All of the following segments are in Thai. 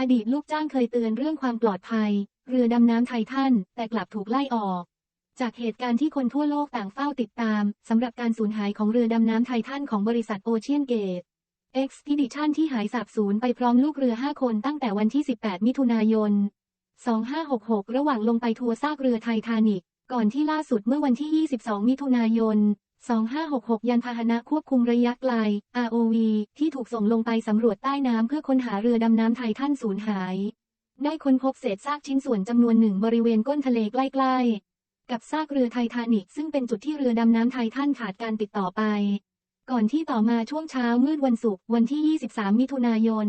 อดีตลูกจ้างเคยเตือนเรื่องความปลอดภัย เรือดำน้ำไททันแต่กลับถูกไล่ออก จากเหตุการณ์ที่คนทั่วโลกต่างเฝ้าติดตามสำหรับการสูญหายของเรือดำน้ำไททันของบริษัทโอเชียนเกต Expedition ที่หายสาบสูญไปพร้อมลูกเรือ 5 คนตั้งแต่วันที่ 18 มิถุนายน 2566 ระหว่างลงไปทัวร์ซากเรือไททานิก ก่อนที่ล่าสุดเมื่อวันที่ 22 มิถุนายน 2566 ยานพาหนะควบคุมระยะไกล ROV ที่ถูกส่งลงไปสำรวจใต้น้ำเพื่อค้นหาเรือดำน้ำไททันสูญหาย ได้ค้นพบเศษซากชิ้นส่วนจำนวนหนึ่งบริเวณก้นทะเลใกล้ๆ กับซากเรือไททานิกซึ่งเป็นจุดที่เรือดำน้ำไททันขาดการติดต่อไป ก่อนที่ต่อมาช่วงเช้ามืดวันศุกร์วันที่ 23 มิถุนายน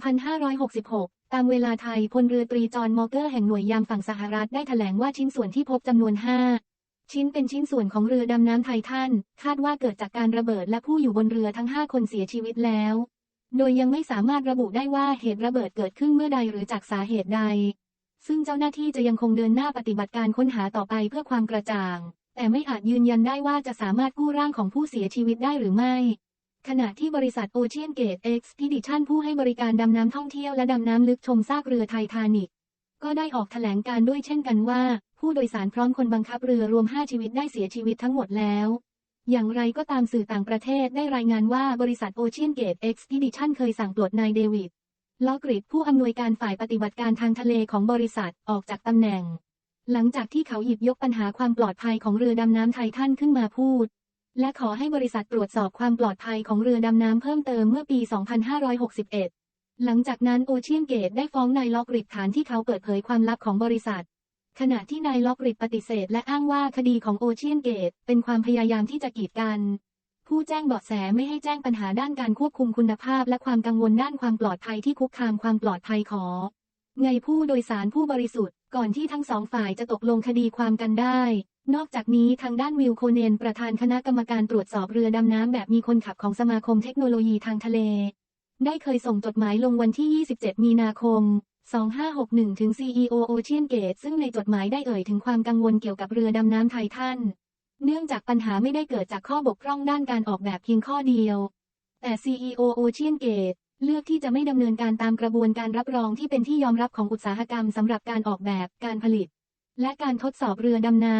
2566 ตามเวลาไทยพลเรือตรีจอห์นมอเกอร์แห่งหน่วยยามฝั่งสหรัฐได้แถลงว่าชิ้นส่วนที่พบจำนวน 5 ชิ้นเป็นชิ้นส่วนของเรือดำน้ำไททันคาดว่าเกิดจากการระเบิดและผู้อยู่บนเรือทั้ง 5 คนเสียชีวิตแล้ว โดยยังไม่สามารถระบุได้ว่าเหตุระเบิดเกิดขึ้นเมื่อใดหรือจากสาเหตุใด ซึ่งเจ้าหน้าที่จะยังคงเดินหน้าปฏิบัติการค้นหาต่อไปเพื่อความกระจ่าง แต่ไม่อาจยืนยันได้ว่าจะสามารถกู้ร่างของผู้เสียชีวิตได้หรือไม่ขณะที่บริษัทโอเชียนเกตเอ็กซ์พิดิชันผู้ให้บริการดำน้ำท่องเที่ยวและดำน้ำลึกชมซากเรือไททานิก ก็ได้ออกแถลงการด้วยเช่นกันว่า ผู้โดยสารพร้อมคนบังคับเรือรวม 5 ชีวิตได้เสียชีวิตทั้งหมดแล้วอย่างไรก็ตามสื่อต่างประเทศได้รายงานว่าบริษัทโอเชียนเกตเอ็กซ์พิดิชันเคยสั่งปลดนายเดวิดลอกริดผู้อำนวยการฝ่ายปฏิบัติการทางทะเลของบริษัทออกจากตำแหน่ง หลังจากที่เขาหยิบยกปัญหาความปลอดภัยของเรือดำน้ำไททันขึ้นมาพูด และขอให้บริษัทตรวจสอบความปลอดภัยของเรือดำน้ำเพิ่มเติมเมื่อปี 2561 หลังจากนั้นโอเชียนเกตได้ฟ้องนายล็อกริดฐานที่เขาเปิดเผยความลับของบริษัท ขณะที่นายล็อกริดปฏิเสธและอ้างว่าคดีของโอเชียนเกตเป็นความพยายามที่จะกีดกัน ผู้แจ้งเบาะแสไม่ให้แจ้งปัญหาด้านการควบคุมคุณภาพ และความกังวลด้านความปลอดภัยที่คุกคามความปลอดภัยขอไงผู้โดยสารผู้บริสุทธิ์ ก่อนที่ทั้งสองฝ่ายจะตกลงคดีความกันได้ นอกจากนี้ทางด้านวิลโคเนนประธานคณะกรรมการตรวจสอบเรือดำน้ำแบบมีคนขับของสมาคมเทคโนโลยีทางทะเล ได้เคยส่งจดหมายลงวันที่ 27 มีนาคม 2561 ถึง CEO Ocean Gate ซึ่งในจดหมายได้เอ่ยถึงความกังวลเกี่ยวกับเรือดำน้ำไททัน เนื่องจากปัญหาไม่ได้เกิดจากข้อบกพร่องด้านการออกแบบเพียงข้อเดียว แต่ CEO Ocean Gate เลือกที่จะไม่ดำเนินการตามกระบวนการรับรองที่เป็นที่ยอมรับของอุตสาหกรรมสำหรับการออกแบบ การผลิต และการทดสอบเรือดำน้